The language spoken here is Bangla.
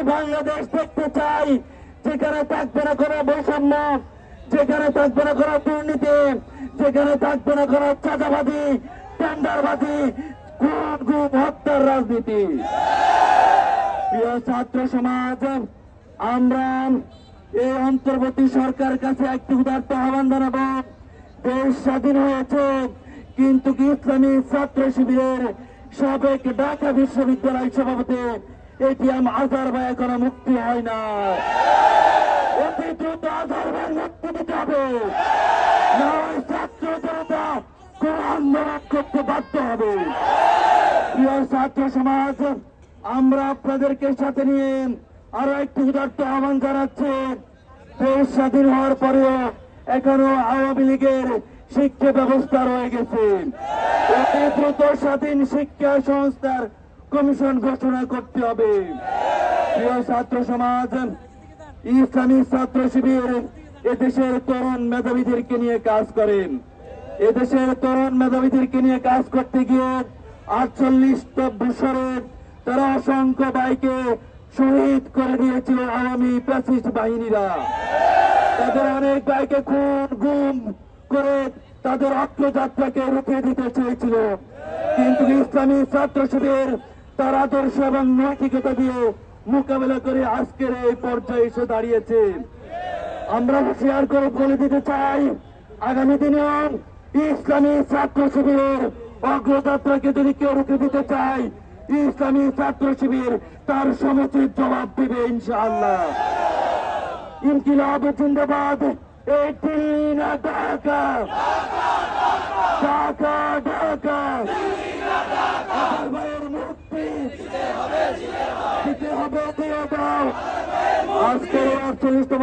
একটি বাংলাদেশ দেখতে চাই, যেখানে থাকবে না কোনো বৈষম্য, যেখানে থাকবে না কোনো দুর্নীতি, যেখানে থাকবে না কোনো চাঁদাবাদী টেন্ডারবাদী খুন গুম হত্যার রাজনীতি। প্রিয় ছাত্র সমাজ, আমরা এই অন্তর্বর্তী সরকার কাছে একটি উদার্ত আহ্বান জানাব। দেশ স্বাধীন হয়েছে, কিন্তু কি ইসলামী ছাত্র শিবিরের সাবেক ঢাকা বিশ্ববিদ্যালয় সভাপতি এটিএম আজহার ভাই এখনও মুক্তি হয় না। অতি দ্রুত মুক্তি দিতে হবে। ছাত্র জনতা করতে বাধ্য হবে। প্রিয় ছাত্র সমাজ, আমরা আপনাদেরকে সাথে নিয়ে আরও একটি উদার্ত আহ্বান জানাচ্ছি। দেশ স্বাধীন হওয়ার পরেও এখনও আওয়ামী লীগের শিক্ষা ব্যবস্থা রয়ে গেছে। অতি দ্রুত স্বাধীন শিক্ষা সংস্থার কমিশন ঘোষণা করতে হবে। প্রিয় ছাত্র সমাজ, ইসলামী ছাত্র শিবির এদেশের তরুণ মেধাবীদেরকে নিয়ে কাজ করেন এদেশের তরুণ মেধাবীদেরকে নিয়ে কাজ করতে গিয়ে আটচল্লিশ তারা অসংখ্য বাইকে শহীদ করে দিয়েছিল আওয়ামী প্যাসিস্ট বাহিনীরা। তাদের অনেক বাইকে খুন, গুম করে তাদের অগ্রযাত্রাকে রুখে দিতে চেয়েছিল। কিন্তু ইসলামী ছাত্র শিবির তার আদর্শ এবং নৈতিকতা দিয়ে মোকাবেলা করে আজকের এই পর্যায়ে এসে দাঁড়িয়েছে। আমরা শেয়ার করে বলে দিতে চাই, আগামী দিনে ইসলামী ছাত্র শিবিরের অগ্রযাত্রাকে যদি কেউ রুখে দিতে চায়, ইসলামী ছাত্র শিবির তার সমুচিত জবাব দেবে ইনশাআল্লাহ। ইনকিলাব জিন্দাবাদ, এই দিল্লি না ঢাকা ঢাকা আমার ভাইয়ের মুক্তি হবে দিয়ে দাও আজকের আটচল্লিশতম